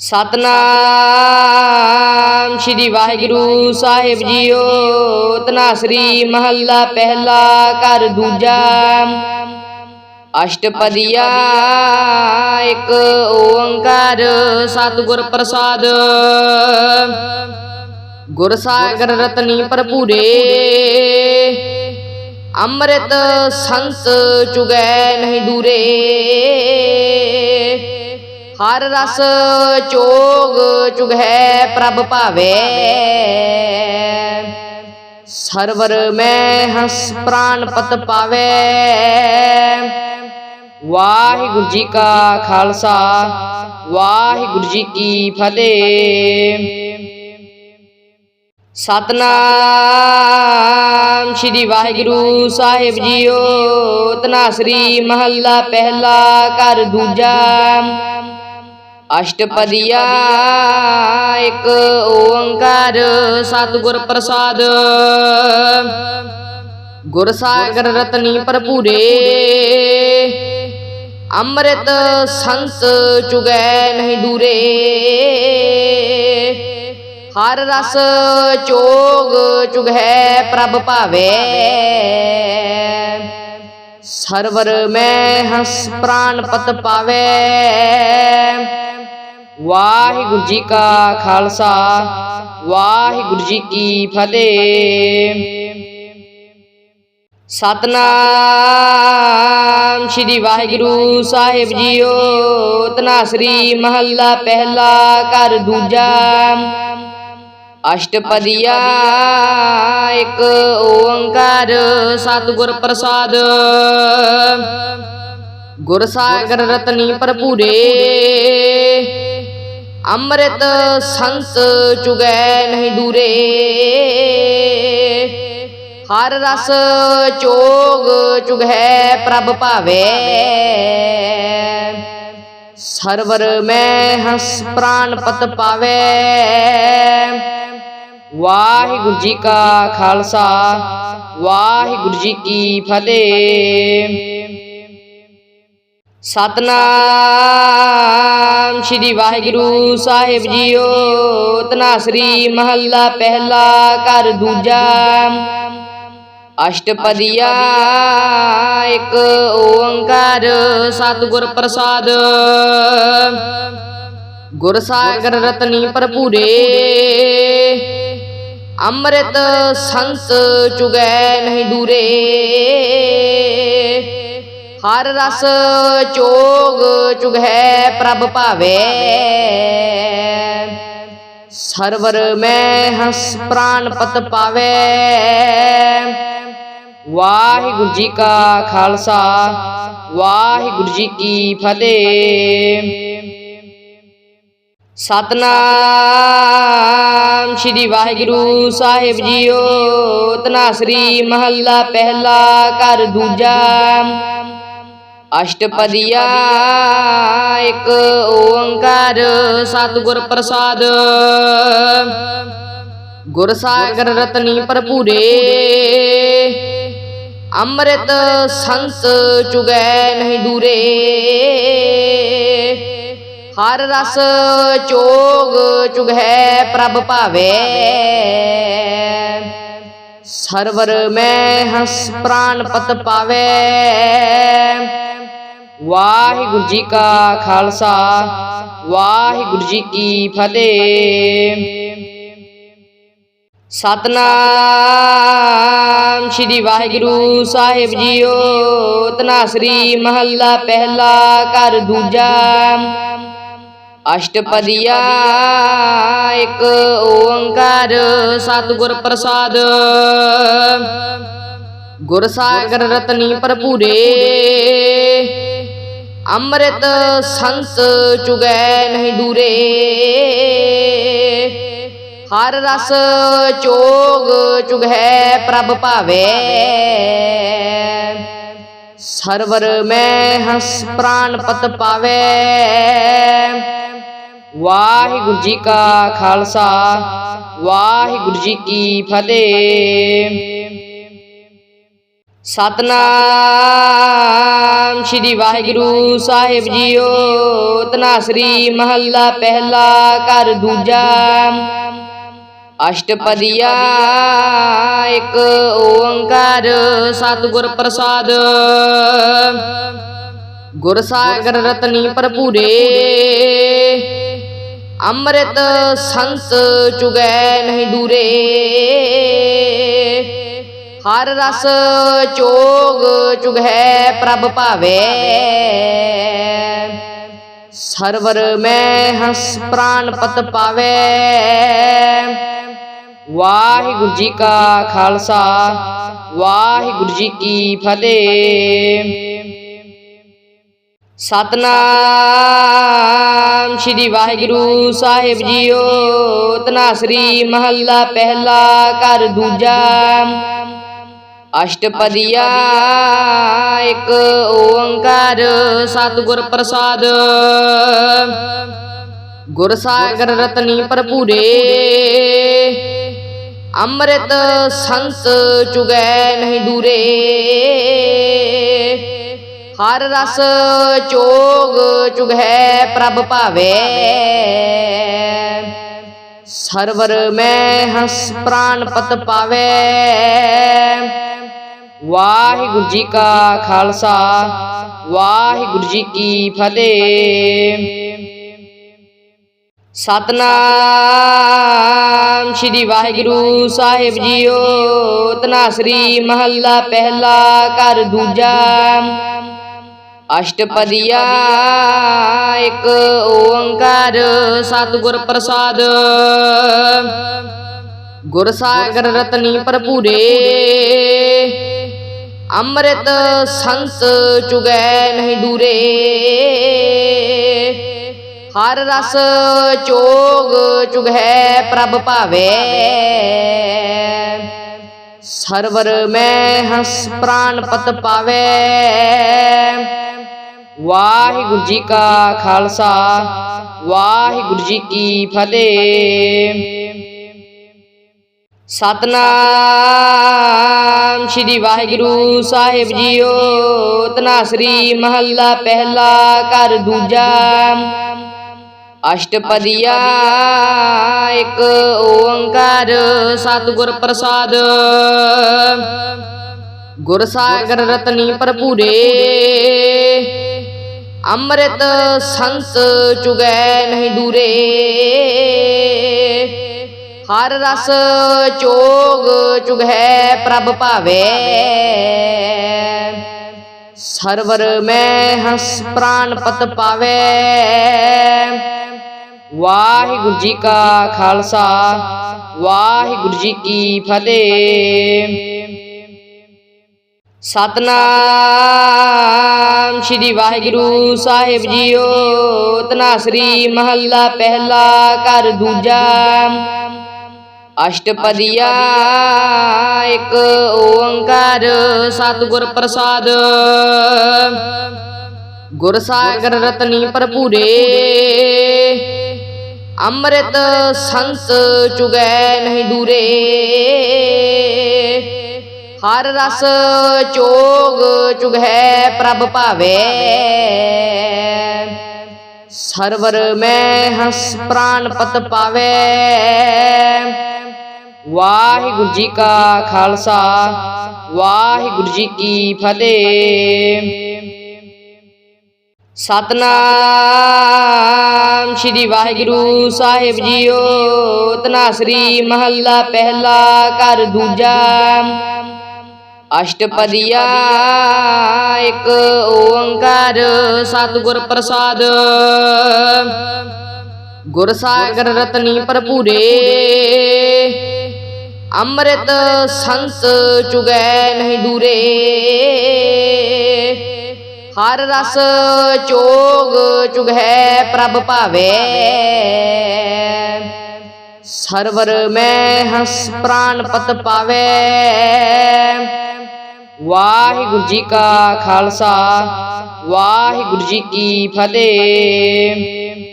ਸਤਨਾਮ ਸ੍ਰੀ ਵਾਹਿਗੁਰੂ ਸਾਹਿਬ ਜੀਓ, ਤਨਾਸਰੀ ਮਹੱਲਾ ਪਹਿਲਾ ਘਰ ਦੂਜਾ। ਅਸ਼ਟਪਦੀਆ ਇੱਕ ਓੰਕਾਰ ਸਤਿਗੁਰ ਪ੍ਰਸਾਦ। ਗੁਰ ਸਾਗਰ ਰਤਨੀ ਭਰਪੂਰੇ। ਅੰਮ੍ਰਿਤ ਸੰਤ ਚੁਗੈ ਨਹੀਂ ਦੂਰੇ। ਹਰ ਰਸ ਚੋਗ ਚੁਗੈ ਪ੍ਰਭ ਭਾਵੇ। ਸਰਵਰ ਮੈਂ ਹਸ ਪ੍ਰਾਨ ਪਤ ਪਾਵੇ। ਵਾਹਿਗੁਰੂ ਜੀ ਕਾ ਖਾਲਸਾ, ਵਾਹਿਗੁਰੂ ਜੀ ਕੀ ਫਤਿਹ। ਸਤਨਾਮ ਸ੍ਰੀ ਵਾਹਿਗੁਰੂ ਸਾਹਿਬ ਜੀਓ ਤਨਾਸਰੀ ਮਹੱਲਾ ਪਹਿਲਾ ਘਰ ਦੂਜਾ। ਅਸ਼ਟਪਦੀਆ, ਇੱਕ ਓੰਕਾਰ ਸਤਿਗੁਰ ਪ੍ਰਸਾਦ। ਗੁਰ ਸਾਗਰ ਰਤਨੀ ਭਰਪੂਰੇ। ਅੰਮ੍ਰਿਤ ਸੰਤ ਚੁਗੈ ਨਹੀਂ ਦੂਰੇ। ਹਰ ਰਸ ਚੋਗ ਚੁਗੈ ਪ੍ਰਭ ਭਾਵੇ। ਸਰਵਰ ਮੈਂ ਹਸ ਪ੍ਰਾਨ ਪਤ ਪਾਵੇ। ਵਾਹਿਗੁਰੂ ਜੀ ਕਾ ਖਾਲਸਾ, ਵਾਹਿਗੁਰੂ ਜੀ ਕੀ ਫਤਿਹ। ਸਤਨਾਮ ਸ੍ਰੀ ਵਾਹਿਗੁਰੂ ਸਾਹਿਬ ਜੀਓ, ਤਨਾਸਰੀ ਮਹੱਲਾ ਪਹਿਲਾ ਘਰ ਦੂਜਾ। ਅਸ਼ਟਪਦੀਆ ਇੱਕ ਓੰਕਾਰ ਸਤਿਗੁਰ ਪ੍ਰਸਾਦ। ਗੁਰ ਸਾਗਰ ਰਤਨੀ ਭਰਪੂਰੇ। ਅੰਮ੍ਰਿਤ ਸੰਤ ਚੁਗੈ ਨਹੀਂ ਦੂਰੇ। ਹਰ ਰਸ ਚੋਗ ਚੁਗੈ ਪ੍ਰਭ ਭਾਵੇ। ਸਰਵਰ ਮੈਂ ਹਸ ਪ੍ਰਾਨ ਪਤ ਪਾਵੇ। ਵਾਹਿਗੁਰੂ ਜੀ ਕਾ ਖਾਲਸਾ, ਵਾਹਿਗੁਰੂ ਜੀ ਕੀ ਫਤਿਹ। ਸਤਨਾਮ ਸ੍ਰੀ ਵਾਹਿਗੁਰੂ ਸਾਹਿਬ ਜੀਓ, ਤਨਾਸਰੀ ਮਹੱਲਾ ਪਹਿਲਾ ਘਰ ਦੂਜਾ। ਅਸ਼ਟਪਦੀਆ ਇੱਕ ਓੰਕਾਰ ਸਤਿਗੁਰ ਪ੍ਰਸਾਦ। ਗੁਰ ਸਾਗਰ ਰਤਨੀ ਭਰਪੂਰੇ। ਅੰਮ੍ਰਿਤ ਸੰਤ ਚੁਗੈ ਨਹੀਂ ਦੂਰੇ। ਹਰ ਰਸ ਚੋਗ ਚੁਗੈ ਪ੍ਰਭ ਭਾਵੇ। ਸਰਵਰ ਮੈਂ ਹਸ ਪ੍ਰਾਨ ਪਤ ਪਾਵੇ। ਵਾਹਿਗੁਰੂ ਜੀ ਕਾ ਖਾਲਸਾ, ਵਾਹਿਗੁਰੂ ਜੀ ਕੀ ਫਤਿਹ। ਸਤਨਾਮ ਸ੍ਰੀ ਵਾਹਿਗੁਰੂ ਸਾਹਿਬ ਜੀਓ ਤਨਾਸਰੀ ਮਹੱਲਾ ਪਹਿਲਾ ਘਰ ਦੂਜਾ। ਅਸ਼ਟਪਦੀਆ, ਇੱਕ ਓੰਕਾਰ ਸਤਿਗੁਰ ਪ੍ਰਸਾਦ। ਗੁਰ ਸਾਗਰ ਰਤਨੀ ਭਰਪੂਰੇ। ਅੰਮ੍ਰਿਤ ਸੰਤ ਚੁਗੈ ਨਹੀਂ ਦੂਰੇ। ਹਰ ਰਸ ਚੋਗ ਚੁਗੈ ਪ੍ਰਭ ਭਾਵੇ। ਸਰਵਰ ਮੈਂ ਹਸ ਪ੍ਰਾਨ ਪਤ ਪਾਵੇ। ਵਾਹਿਗੁਰੂ ਜੀ ਕਾ ਖਾਲਸਾ, ਵਾਹਿਗੁਰੂ ਜੀ ਕੀ ਫਤਿਹ। ਸਤਨਾਮ ਸ੍ਰੀ ਵਾਹਿਗੁਰੂ ਸਾਹਿਬ ਜੀਓ, ਤਨਾਸਰੀ ਮਹੱਲਾ ਪਹਿਲਾ ਘਰ ਦੂਜਾ। ਅਸ਼ਟਪਦੀਆ ਇੱਕ ਓੰਕਾਰ ਸਤਿਗੁਰ ਪ੍ਰਸਾਦ। ਗੁਰ ਸਾਗਰ ਰਤਨੀ ਭਰਪੂਰੇ। ਅੰਮ੍ਰਿਤ ਸੰਤ ਚੁਗੈ ਨਹੀਂ ਦੂਰੇ। ਹਰ ਰਸ ਚੋਗ ਚੁਗੈ ਪ੍ਰਭ ਭਾਵੇ। ਸਰਵਰ ਮੈਂ ਹਸ ਪ੍ਰਾਨ ਪਤ ਪਾਵੇ। ਵਾਹਿਗੁਰੂ ਜੀ ਕਾ ਖਾਲਸਾ, ਵਾਹਿਗੁਰੂ ਜੀ ਕੀ ਫਤਿਹ। ਸਤਨਾਮ। ਸ੍ਰੀ ਵਾਹਿਗੁਰੂ ਸਾਹਿਬ ਜੀਓ। ਤਨਾਸਰੀ ਮਹੱਲਾ ਪਹਿਲਾ ਘਰ ਦੂਜਾ। ਅਸ਼ਟਪਦੀਆ ਇੱਕ ਓੰਕਾਰ ਸਤਿਗੁਰ ਪ੍ਰਸਾਦ। ਗੁਰ ਸਾਗਰ ਰਤਨੀ ਭਰਪੂਰੇ। ਅੰਮ੍ਰਿਤ ਸੰਤ ਚੁਗੈ ਨਹੀਂ ਦੂਰੇ। ਹਰ ਰਸ ਚੋਗ ਚੁਗੈ ਪ੍ਰਭ ਭਾਵੇ। ਸਰਵਰ ਮੈਂ ਹਸ ਪ੍ਰਾਨ ਪਤ ਪਾਵੇ। ਵਾਹਿਗੁਰੂ ਜੀ ਕਾ ਖਾਲਸਾ, ਵਾਹਿਗੁਰੂ ਜੀ ਕੀ ਫਤਿਹ। ਸਤਨਾਮ ਸ੍ਰੀ ਵਾਹਿਗੁਰੂ ਸਾਹਿਬ ਜੀਓ ਤਨਾਸਰੀ ਮਹੱਲਾ ਪਹਿਲਾ ਘਰ ਦੂਜਾ। ਅਸ਼ਟਪਦੀਆ, ਇੱਕ ਓੰਕਾਰ ਸਤਿਗੁਰ ਪ੍ਰਸਾਦ। ਗੁਰ ਸਾਗਰ ਰਤਨੀ ਭਰਪੂਰੇ। ਅੰਮ੍ਰਿਤ ਸੰਤ ਚੁਗੈ ਨਹੀਂ ਦੂਰੇ। ਹਰ ਰਸ ਚੋਗ ਚੁਗੈ ਪ੍ਰਭ ਭਾਵੇ। ਸਰਵਰ ਮੈਂ ਹਸ ਪ੍ਰਾਨ ਪਤ ਪਾਵੇ। ਵਾਹਿਗੁਰੂ ਜੀ ਕਾ ਖਾਲਸਾ, ਵਾਹਿਗੁਰੂ ਜੀ ਕੀ ਫਤਿਹ। ਸਤਨਾਮ ਸ੍ਰੀ ਵਾਹਿਗੁਰੂ ਸਾਹਿਬ ਜੀਓ, ਤਨਾਸਰੀ ਮਹੱਲਾ ਪਹਿਲਾ ਘਰ ਦੂਜਾ। ਅਸ਼ਟਪਦੀਆ ਇੱਕ ਓੰਕਾਰ ਸਤਿਗੁਰ ਪ੍ਰਸਾਦ। ਗੁਰ ਸਾਗਰ ਰਤਨੀ ਭਰਪੂਰੇ। ਅੰਮ੍ਰਿਤ ਸੰਤ ਚੁਗੈ ਨਹੀਂ ਦੂਰੇ। ਹਰ ਰਸ ਚੋਗ ਚੁਗੈ ਪ੍ਰਭ ਭਾਵੇ। ਸਰਵਰ ਮੈਂ ਹੰਸ ਪ੍ਰਾਨ ਪਤ ਪਾਵੇ। ਵਾਹਿਗੁਰੂ ਜੀ ਕਾ ਖਾਲਸਾ, ਵਾਹਿਗੁਰੂ ਜੀ ਕੀ ਫਤਿਹ। ਸਤਨਾਮ ਸ੍ਰੀ ਵਾਹਿਗੁਰੂ ਸਾਹਿਬ ਜੀਓ, ਤਨਾਸਰੀ ਮਹੱਲਾ ਪਹਿਲਾ ਘਰ ਦੂਜਾ। ਅਸ਼ਟਪਦੀਆ ਇੱਕ ਓੰਕਾਰ ਸਤਿਗੁਰ ਪ੍ਰਸਾਦ। ਗੁਰ ਸਾਗਰ ਰਤਨੀ ਭਰਪੂਰੇ। ਅੰਮ੍ਰਿਤ ਸੰਤ ਚੁਗੈ ਨਹੀਂ ਦੂਰੇ। ਹਰ ਰਸ ਚੋਗ ਚੁਗੈ ਪ੍ਰਭ ਭਾਵੇ। ਸਰਵਰ ਮੈਂ ਹੰਸ ਪ੍ਰਾਨ ਪਤ ਪਾਵੇ। ਵਾਹਿਗੁਰੂ ਜੀ ਕਾ ਖਾਲਸਾ, ਵਾਹਿਗੁਰੂ ਜੀ ਕੀ ਫਤਿਹ। ਸਤਨਾਮ ਸ੍ਰੀ ਵਾਹਿਗੁਰੂ ਸਾਹਿਬ ਜੀਓ ਤਨਾਸਰੀ ਮਹੱਲਾ ਪਹਿਲਾ ਘਰ ਦੂਜਾ। ਅਸ਼ਟਪਦੀਆ, ਇੱਕ ਓੰਕਾਰ ਸਤਿਗੁਰ ਪ੍ਰਸਾਦ। ਗੁਰ ਸਾਗਰ ਰਤਨੀ ਭਰਪੂਰੇ। ਅੰਮ੍ਰਿਤ ਸੰਤ ਚੁਗੈ ਨਹੀਂ ਦੂਰੇ। ਹਰ ਰਸ ਚੋਗ ਚੁਗੈ ਪ੍ਰਭ ਭਾਵੇ। ਸਰਵਰ ਮੈਂ ਹੰਸ ਪ੍ਰਾਨ ਪਤ ਪਾਵੇ। ਵਾਹਿਗੁਰੂ ਜੀ ਕਾ ਖਾਲਸਾ, ਵਾਹਿਗੁਰੂ ਜੀ ਕੀ ਫਤਿਹ। ਸਤਨਾਮ ਸ੍ਰੀ ਵਾਹਿਗੁਰੂ ਸਾਹਿਬ ਜੀਓ, ਤਨਾਸਰੀ ਮਹੱਲਾ ਪਹਿਲਾ ਘਰ ਦੂਜਾ। ਅਸ਼ਟਪਦੀਆ ਇੱਕ ਓੰਕਾਰ ਸਤਿਗੁਰ ਪ੍ਰਸਾਦ। ਗੁਰ ਸਾਗਰ ਰਤਨੀ ਭਰਪੂਰੇ। ਅੰਮ੍ਰਿਤ ਸੰਤ ਚੁਗੈ ਨਹੀਂ ਦੂਰੇ। ਹਰ ਰਸ ਚੋਗ ਚੁਗੈ ਪ੍ਰਭ ਭਾਵੇ। ਸਰਵਰ ਮੈਂ ਹੰਸ ਪ੍ਰਾਨ ਪਤ ਪਾਵੇ। ਵਾਹਿਗੁਰੂ ਜੀ ਕਾ ਖਾਲਸਾ, ਵਾਹਿਗੁਰੂ ਜੀ ਕੀ ਫਤਿਹ।